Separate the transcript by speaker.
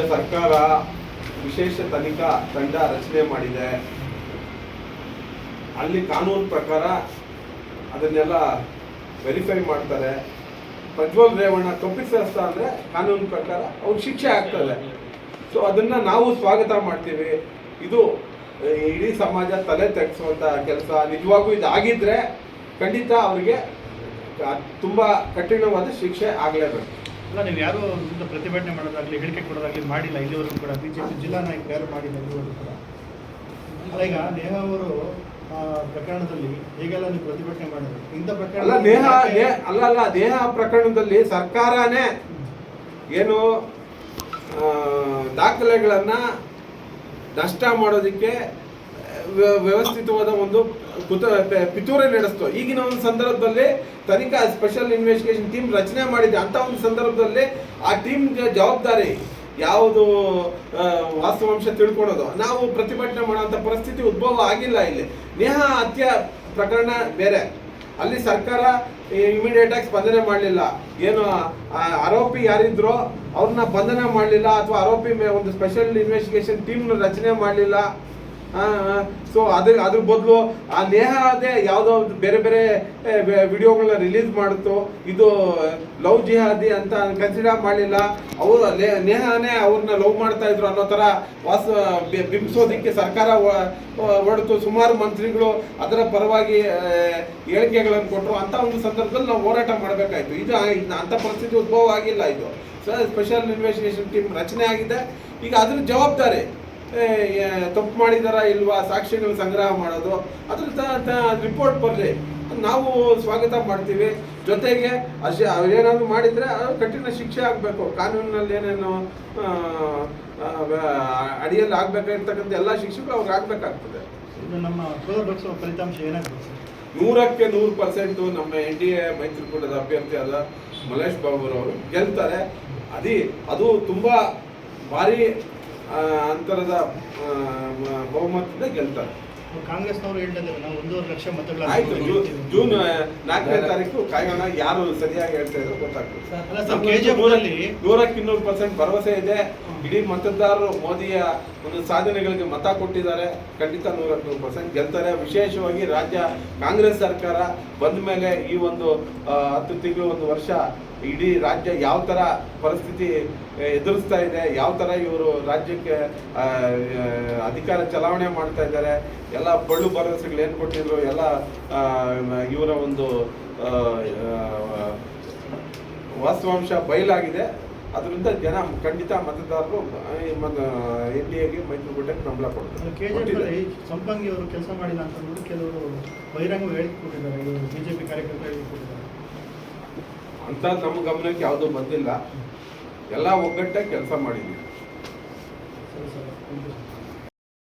Speaker 1: ಸರ್ಕಾರ ವಿಶೇಷ ತನಿಖಾ ತಂಡ ರಚನೆ ಮಾಡಿದೆ. ಅಲ್ಲಿ ಕಾನೂನು ಪ್ರಕಾರ ಅದನ್ನೆಲ್ಲ ವೆರಿಫೈ ಮಾಡ್ತಾರೆ. ಪ್ರಜ್ವಲ್ ರೇವಣ್ಣ ತಪ್ಪಿಸ್ತಾ ಅಂದ್ರೆ ಕಾನೂನು ಪ್ರಕಾರ ಅವ್ರಿಗೆ ಶಿಕ್ಷೆ ಆಗ್ತದೆ. ಸೊ ಅದನ್ನ ನಾವು ಸ್ವಾಗತ ಮಾಡ್ತೀವಿ. ಇದು ಇಡೀ ಸಮಾಜ ತಲೆ ತೆಗೆಸುವಂತ ಕೆಲಸ. ನಿಜವಾಗೂ ಇದು ಆಗಿದ್ರೆ ಖಂಡಿತ ಅವರಿಗೆ ತುಂಬಾ ಕಠಿಣವಾದ ಶಿಕ್ಷೆ ಆಗಲೇಬೇಕು.
Speaker 2: ಅಲ್ಲ, ನೀವು ಯಾರು ಪ್ರತಿಭಟನೆ ಮಾಡೋದಾಗ್ಲಿ, ಹೇಳಿಕೆ ಕೊಡೋದಾಗ್ಲಿ ಮಾಡಿಲ್ಲ, ಇಲ್ಲಿವರೆಗೂ ಕೂಡ ಬಿಜೆಪಿ ಜಿಲ್ಲಾ ನಾಯಕರು ಯಾರು ಮಾಡಿಲ್ಲ ಇಲ್ಲಿವರೆಗೂ ಕೂಡ. ಅಲ್ಲ, ಈಗ ನೇಹಾ ಅವರು ಪ್ರಕರಣದಲ್ಲಿ ಹೇಗೆಲ್ಲ ನೀವು ಪ್ರತಿಭಟನೆ ಮಾಡಿದ್ರು? ಇಂಥ ಪ್ರಕರಣ
Speaker 1: ನೇಹ ಅಲ್ಲ ಅಲ್ಲ, ನೇಹ ಪ್ರಕರಣದಲ್ಲಿ ಸರ್ಕಾರನೇ ಏನು ದಾಖಲೆಗಳನ್ನು ನಷ್ಟ ಮಾಡೋದಕ್ಕೆ ವ್ಯವಸ್ಥಿತವಾದ ಒಂದು ಕುತ ಪಿತೂರಿ ನಡೆಸ್ತು. ಈಗಿನ ಒಂದು ಸಂದರ್ಭದಲ್ಲಿ ತನಿಖಾ ಸ್ಪೆಷಲ್ ಇನ್ವೆಸ್ಟಿಗೇಷನ್ ಟೀಮ್ ರಚನೆ ಮಾಡಿದೆ. ಅಂತ ಒಂದು ಸಂದರ್ಭದಲ್ಲಿ ಆ ಟೀಮ್ ಜವಾಬ್ದಾರಿ ಯಾವುದು ವಾಸ್ತವಾಂಶ ತಿಳ್ಕೊಳೋದು. ನಾವು ಪ್ರತಿಭಟನೆ ಮಾಡುವಂತ ಪರಿಸ್ಥಿತಿ ಉದ್ಭವ ಆಗಿಲ್ಲ ಇಲ್ಲಿ. ನೇಹ ಹತ್ಯೆ ಪ್ರಕರಣ ಬೇರೆ. ಅಲ್ಲಿ ಸರ್ಕಾರ ಇಮಿಡಿಯೇಟ್ ಆಗಿ ಸ್ಪಂದನೆ ಮಾಡಲಿಲ್ಲ. ಏನು ಆರೋಪಿ ಯಾರಿದ್ರೋ ಅವ್ರನ್ನ ಬಂಧನ ಮಾಡಲಿಲ್ಲ ಅಥವಾ ಆರೋಪಿ ಮೇ ಒಂದು ಸ್ಪೆಷಲ್ ಇನ್ವೆಸ್ಟಿಗೇಷನ್ ಟೀಮ್ ರಚನೆ ಮಾಡಲಿಲ್ಲ. ಸೊ ಅದ್ರ ಅದ್ರ ಬದಲು ಆ ನೇಹ ಅದೇ ಯಾವುದೋ ಬೇರೆ ಬೇರೆ ವಿಡಿಯೋಗಳನ್ನ ರಿಲೀಸ್ ಮಾಡಿತು ಇದು ಲವ್ ಜಿಹಾದಿ ಅಂತ ಕನ್ಸಿಡರ್ ಮಾಡಲಿಲ್ಲ. ಅವರು ನೇಹನೇ ಅವ್ರನ್ನ ಲವ್ ಮಾಡ್ತಾ ಇದ್ರು ಅನ್ನೋ ಥರ ವಾಸ ಬಿಂಬಿಸೋದಕ್ಕೆ ಸರ್ಕಾರ ಹೊಡೆತು ಸುಮಾರು ಮಂತ್ರಿಗಳು ಅದರ ಪರವಾಗಿ ಹೇಳಿಕೆಗಳನ್ನು ಕೊಟ್ಟರು ಅಂತ ಒಂದು ಸಂದರ್ಭದಲ್ಲಿ ನಾವು ಹೋರಾಟ ಮಾಡಬೇಕಾಯ್ತು. ಇದು ಅಂಥ ಪರಿಸ್ಥಿತಿ ಉದ್ಭವ ಆಗಿಲ್ಲ ಇದು. ಸ್ಪೆಷಲ್ ಇನ್ವೆಸ್ಟಿಗೇಷನ್ ಟೀಮ್ ರಚನೆ ಆಗಿದೆ. ಈಗ ಅದ್ರ ಜವಾಬ್ದಾರಿ ತಪ್ಪು ಮಾಡಿದಾರ ಇಲ್ವಾ? ಸಾಕ್ಷಿಗಳು ಸಂಗ್ರಹ ಮಾಡೋದು. ಅದ್ರ ರಿಪೋರ್ಟ್ ಬರಲಿ. ನಾವು ಸ್ವಾಗತ ಮಾಡ್ತೀವಿ. ಜೊತೆಗೆ ಅಶ್ ಏನಾದ್ರು ಮಾಡಿದ್ರೆ ಅವ್ರು ಕಠಿಣ ಶಿಕ್ಷೆ ಆಗಬೇಕು. ಕಾನೂನಿನಲ್ಲಿ ಏನೇನು ಅಡಿಯಲ್ಲಿ ಆಗ್ಬೇಕಾಗಿರ್ತಕ್ಕಂಥ ಎಲ್ಲ ಶಿಕ್ಷೆಗಳು ಅವ್ರಿಗೆ ಆಗ್ಬೇಕಾಗ್ತದೆ.
Speaker 2: ನಮ್ಮ ಫಲಿತಾಂಶ ಏನಾಗ್ತದೆ
Speaker 1: ನೂರಕ್ಕೆ ನೂರು ಪರ್ಸೆಂಟು ನಮ್ಮ ಎನ್ ಡಿ ಎ ಮೈತ್ರಿಕೂಟದ ಅಭ್ಯರ್ಥಿಯಾದ ಮಲೇಶ್ ಬಾಬು ಅವರು ಗೆಲ್ತಾರೆ. ಅದೇ ಅದು ತುಂಬಾ ಭಾರಿ ಅಂತರದ ಬಹುಮತದಿಂದ ಗೆಲ್ತಾರೆ.
Speaker 2: ಕಾಂಗ್ರೆಸ್ನವರು ಹೇಳ್ತಿದ್ದಾರೆ ನಾವು ಒಂದೂವರೆ ಲಕ್ಷ ಮತಗಳ
Speaker 1: ಆಯ್ತು ಜೂನ್ ನಾಲ್ಕನೇ ತಾರೀಕು ಕಾಯೋಣ ಯಾರು ಸರಿಯಾಗಿ ಹೇಳ್ತಾ ಇದ್ರು ಗೊತ್ತಾಗ್ತದೆ. ನೂರಕ್ಕೆ ಇನ್ನೂರು ಪರ್ಸೆಂಟ್ ಭರವಸೆ ಇದೆ. ಇಡೀ ಮತದಾರರು ಮೋದಿಯ ಒಂದು ಸಾಧನೆಗಳಿಗೆ ಮತ ಕೊಟ್ಟಿದ್ದಾರೆ. ಖಂಡಿತ ನೂರಕ್ಕೆ ನೂರು ಪರ್ಸೆಂಟ್ ಗೆಲ್ತಾರೆ. ವಿಶೇಷವಾಗಿ ರಾಜ್ಯ ಕಾಂಗ್ರೆಸ್ ಸರ್ಕಾರ ಬಂದ ಮೇಲೆ ಈ ಒಂದು ಹತ್ತು ತಿಂಗಳು ಒಂದು ವರ್ಷ ಇಡೀ ರಾಜ್ಯ ಯಾವ ಥರ ಪರಿಸ್ಥಿತಿ ಎದುರಿಸ್ತಾ ಇದೆ ಯಾವ ಥರ ಇವರು ರಾಜ್ಯಕ್ಕೆ ಅಧಿಕಾರ ಚಲಾವಣೆ ಮಾಡ್ತಾ ಇದ್ದಾರೆ ಎಲ್ಲ ಬಳ್ಳು ಭರವಸೆಗಳು ಏನು ಕೊಟ್ಟಿದ್ರು ಎಲ್ಲ ಇವರ ಒಂದು ವಾಸ್ತವಾಂಶ ಬಯಲಾಗಿದೆ. ಅದರಿಂದ ಜನ ಖಂಡಿತ ಮತದಾರರು ಎನ್ ಡಿ ಎಗೆ ಮೈತ್ರಿಕೂಟಕ್ಕೆ ಬೆಂಬಲ ಕೊಡ್ತಾರೆ.
Speaker 2: ಸಂಪಂಗಿ ಅವರು ಕೆಲಸ ಮಾಡಿಲ್ಲ ಅಂತ ಕೆಲವರು ಬಹಿರಂಗ ಹೇಳಿಕೊಟ್ಟಿದ್ದಾರೆ ಬಿಜೆಪಿ ಕಾರ್ಯಕರ್ತರು ಹೇಳಿಕೆ ಕೊಟ್ಟಿದ್ದಾರೆ.
Speaker 1: ಅಂತ ನಮ್ಮ ಗಮನಕ್ಕೆ ಯಾವುದೂ ಬಂದಿಲ್ಲ. ಎಲ್ಲ ಒಗ್ಗಟ್ಟೆ ಕೆಲಸ ಮಾಡಿದ್ವಿ